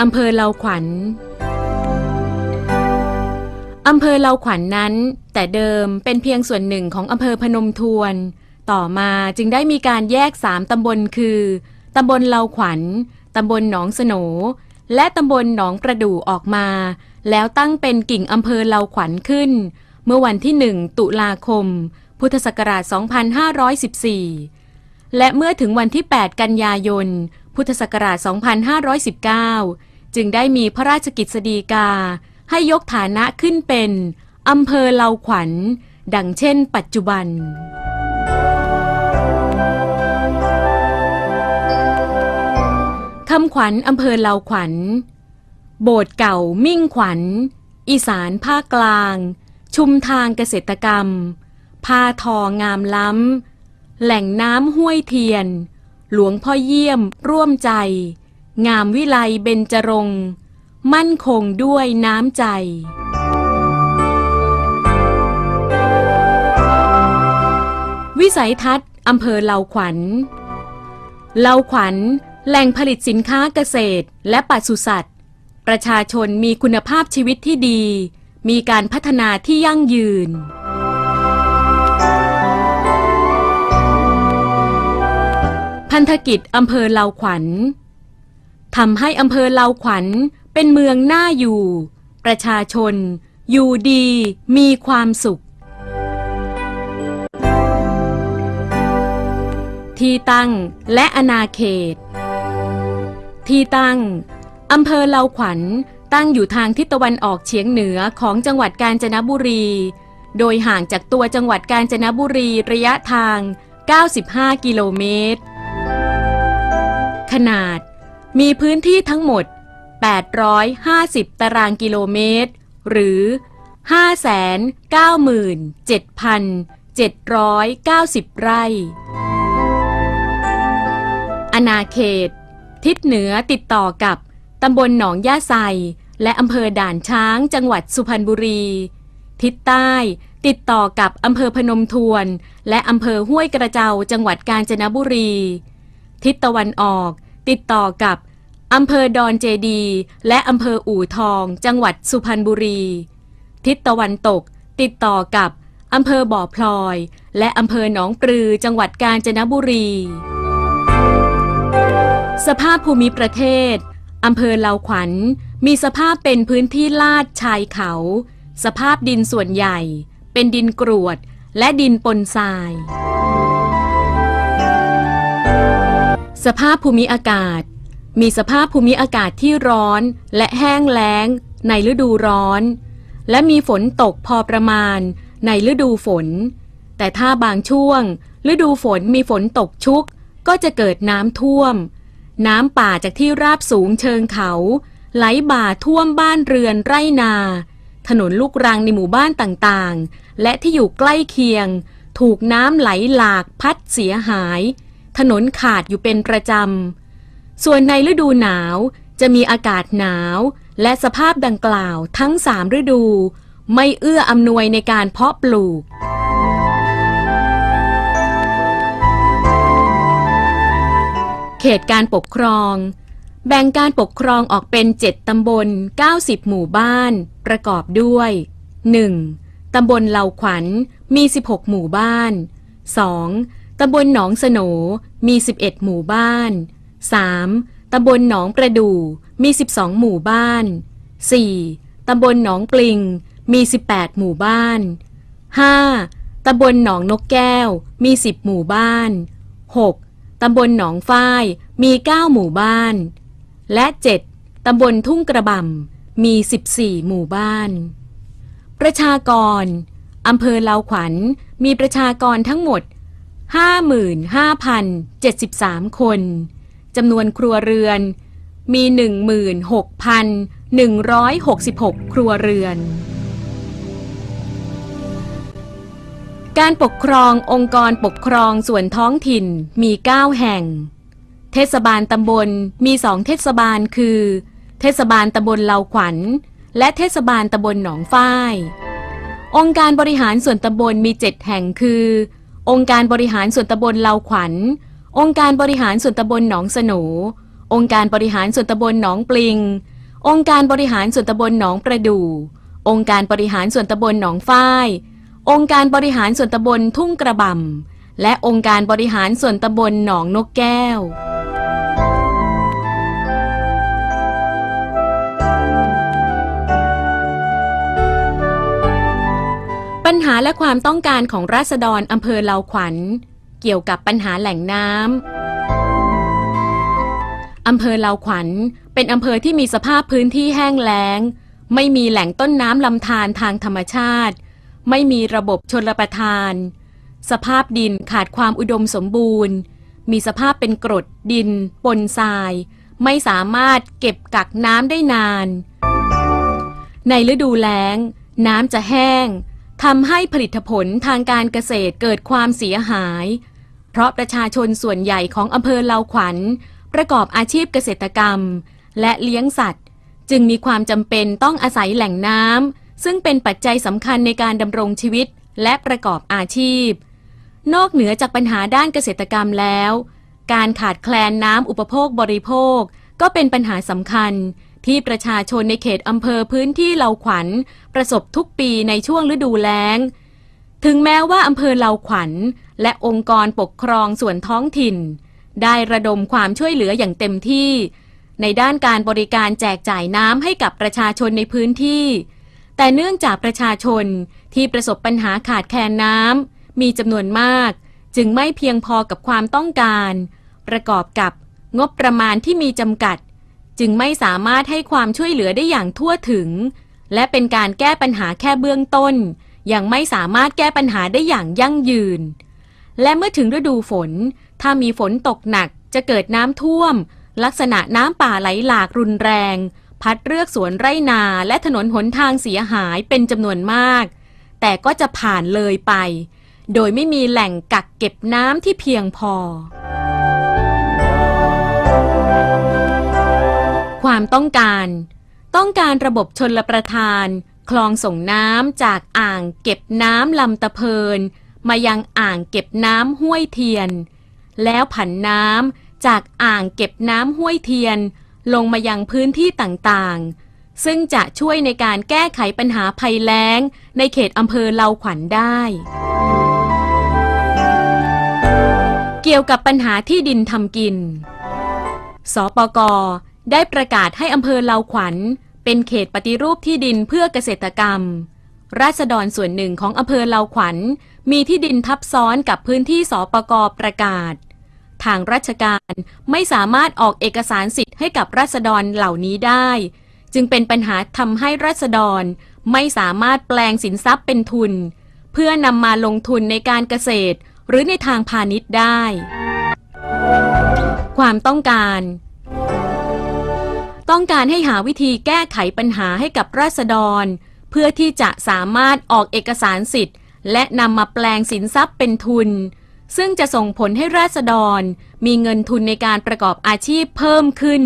อำเภอเลาขวัญอำเภอเลาขวัญนนั้น แต่เดิมเป็นเพียงส่วนหนึ่งของอำเภอพนมทวน ต่อมาจึงได้มีการแยกสามตำบลคือตำบลเลาขวัญตำบลหนองสนและตำบลหนองประดู่ออกมา แล้วตั้งเป็นกิ่งอำเภอเลาขวัญขึ้น เมื่อวันที่1ตุลาคม พุทธศักราช 2514 และเมื่อถึงวันที่ 8 กันยายน พุทธศักราช 2519 จึงได้มีพระราชกิจสดีกา ให้ยกฐานะขึ้นเป็นอำเภอเลาขวัญ ดังเช่นปัจจุบันคำขวัญอำเภอเลาขวัญ โบสถ์เก่ามิ่งขวัญ อีสานภาคกลาง ชุมทางเกษตรกรรม พาทองามล้ำ แหล่งน้ำห้วยเทียน หลวงพ่อเยี่ยมร่วมใจ งามวิไลเบญจรงมั่นคงด้วยน้ำใจวิสัยทัศน์อำเภอเหลาขวัญเหลาขวัญ แหล่งผลิตสินค้าเกษตรและปศุสัตว์ ประชาชนมีคุณภาพชีวิตที่ดี มีการพัฒนาที่ยั่งยืน พันธกิจอำเภอเลาขวัญทำให้อำเภอเลาขวัญเป็นเมืองน่าอยู่ ประชาชน อยู่ดีมีความสุข ที่ตั้งและอาณาเขต ที่ตั้งอำเภอเลาขวัญตั้งอยู่ทางทิศตะวันออกเฉียงเหนือของจังหวัดกาญจนบุรี โดยห่างจากตัวจังหวัดกาญจนบุรีระยะทาง 95 กิโลเมตร ขนาด มีพื้นที่ทั้งหมด 850 ตารางกิโลเมตร หรือ 597,790 ไร่อาณาเขต ทิศเหนือติดต่อกับตำบลหนองย่าไซและอำเภอด่านช้างจังหวัดสุพรรณบุรี ทิศใต้ติดต่อกับอำเภอพนมทวน และอำเภอห้วยกระเจ้าจังหวัดกาญจนบุรี ทิศตะวันออก ติดต่อกับอำเภอดอนเจดี และอำเภออู่ทอง จังหวัดสุพรรณบุรี ทิศตะวันตก ติดต่อกับอำเภอบ่อพลอย และอำเภอหนองปลือ จังหวัดกาญจนบุรี สภาพภูมิประเทศอำเภอเลาขวัญ มีสภาพเป็นพื้นที่ลาดชายเขา สภาพดินส่วนใหญ่ เป็นดินกรวด และดินปนทราย สภาพภูมิอากาศ มีสภาพภูมิอากาศที่ร้อนและแห้งแล้ง ในฤดูร้อน และมีฝนตกพอประมาณ ในฤดูฝน แต่ถ้าบางช่วง ฤดูฝนมีฝนตกชุก ก็จะเกิดน้ำท่วม น้ำป่าจากที่ราบสูงเชิงเขา ไหลบ่าท่วมบ้านเรือนไร่นา ถนนลูกรังในหมู่บ้านต่างๆ และที่อยู่ใกล้เคียง ถูกน้ำไหลหลากพัดเสียหาย ถนนขาดอยู่เป็นประจำ ส่วนในฤดูหนาวจะมีอากาศหนาวและสภาพดังกล่าวทั้งสามฤดู ไม่เอื้ออำนวยในการเพาะปลูก เขตการปกครอง แบ่งการปกครองออกเป็น 7 ตำบล 90 หมู่บ้าน ประกอบด้วย 1. ตำบลเหล่าขวัญมี 16 หมู่บ้าน 2. ตำบลหนองสโหนมี 11 หมู่บ้าน 3. ตำบลหนองประดู่มี 12 หมู่บ้าน 4. ตำบลหนองปลิง มี 18 หมู่บ้าน 5. ตำบลหนองนกแก้ว มี 10 หมู่บ้าน 6. ตำบลหนองฝ้าย มี 9 หมู่บ้าน และ 7. ตำบลทุ่งกระบำมี 14 หมู่บ้าน ประชากรอำเภอเลาขวัญ มีประชากรทั้งหมด 55,073 คน จำนวนครัวเรือน มี 16,166 ครัวเรือน การปกครององค์กรปกครองส่วนท้องถิ่นมี 9 แห่ง เทศบาลตำบลมีสองเทศบาลคือ เทศบาลตำบลเลาขวัญ และเทศบาลตำบลหนองฝ้าย องค์การบริหารส่วนตำบลมี 7 แห่งคือ องค์การบริหารส่วนตำบลเลาขวัญ องค์การบริหารส่วนตำบลหนองสนู องค์การบริหารส่วนตำบลหนองปลิง องค์การบริหารส่วนตำบลหนองประดู่ องค์การบริหารส่วนตำบลหนองฝ้าย องค์การบริหารส่วนตำบลทุ่งกระบำและองค์การบริหารส่วนตำบลหนองนกแก้ว ปัญหาและความต้องการของราษฎรอำเภอเลาขวัญ เกี่ยวกับปัญหาแหล่งน้ำอำเภอเลาขวัญ เป็นอำเภอที่มีสภาพพื้นที่แห้งแล้ง ไม่มีแหล่งต้นน้ำลำธารทางธรรมชาติ ไม่มีระบบชนประทาน สภาพดินขาดความอุดมสมบูรณ์ มีสภาพเป็นกรดดิน ปนทราย ไม่สามารถเก็บกักน้ำได้นาน ในฤดูแล้ง น้ำจะแห้ง ทำให้ผลิตผลทางการเกษตรเกิดความเสียหาย เพราะประชาชนส่วนใหญ่ของอำเภอเลาขวัญ ประกอบอาชีพเกษตรกรรม และเลี้ยงสัตว์ จึงมีความจำเป็นต้องอาศัยแหล่งน้ำซึ่งเป็นปัจจัยสำคัญในการดำรงชีวิตและประกอบอาชีพ นอกเหนือจากปัญหาด้านเกษตรกรรมแล้ว การขาดแคลนน้ำอุปโภคบริโภค ก็เป็นปัญหาสำคัญ ที่ประชาชนในเขตอำเภอพื้นที่เหล่าขวัญ ประสบทุกปีในช่วงฤดูแล้ง ถึงแม้ว่าอำเภอเหล่าขวัญ และองค์กรปกครองส่วนท้องถิ่น ได้ระดมความช่วยเหลืออย่างเต็มที่ ในด้านการบริการแจกจ่ายน้ำให้กับประชาชนในพื้นที่ แต่เนื่องจากประชาชนที่ประสบปัญหาขาดแคลนน้ำมีจำนวนมาก จึงไม่เพียงพอกับความต้องการ ประกอบกับงบประมาณที่มีจำกัด จึงไม่สามารถให้ความช่วยเหลือได้อย่างทั่วถึง และเป็นการแก้ปัญหาแค่เบื้องต้น ยังไม่สามารถแก้ปัญหาได้อย่างยั่งยืน และเมื่อถึงฤดูฝน ถ้ามีฝนตกหนักจะเกิดน้ำท่วม ลักษณะน้ำป่าไหลหลากรุนแรง พัดเรือกสวนไร่นาและถนนหนทางเสียหายเป็นจำนวนมาก แต่ก็จะผ่านเลยไป โดยไม่มีแหล่งกักเก็บน้ำที่เพียงพอ ความต้องการ ต้องการระบบชนละประทาน คลองส่งน้ำจากอ่างเก็บน้ำลำตะเพิน มายังอ่างเก็บน้ำห้วยเทียน แล้วผันน้ำจากอ่างเก็บน้ำห้วยเทียน ลงมายังพื้นที่ต่างๆ ซึ่งจะช่วยในการแก้ไขปัญหาภัยแล้ง ในเขตอำเภอเลาขวัญได้เกี่ยวกับปัญหาที่ดินทำกิน สปก ได้ประกาศให้อำเภอเลาขวัญ เป็นเขตปฏิรูปที่ดินเพื่อเกษตรกรรม ราษฎรส่วนหนึ่งของอำเภอเลาขวัญ มีที่ดินทับซ้อนกับพื้นที่สปกประกาศ ทางราชการไม่สามารถออกเอกสารสิทธิ์ให้กับราษฎรเหล่านี้ได้ จึงเป็นปัญหาทำให้ราษฎรไม่สามารถแปลงสินทรัพย์เป็นทุน เพื่อนำมาลงทุนในการเกษตร หรือในทางพาณิชย์ได้ ความต้องการ ต้องการให้หาวิธีแก้ไขปัญหาให้กับราษฎร เพื่อที่จะสามารถออกเอกสารสิทธิ์ และนำมาแปลงสินทรัพย์เป็นทุน ซึ่งจะส่งผลให้ราษฎร มีเงินทุนในการประกอบอาชีพเพิ่มขึ้น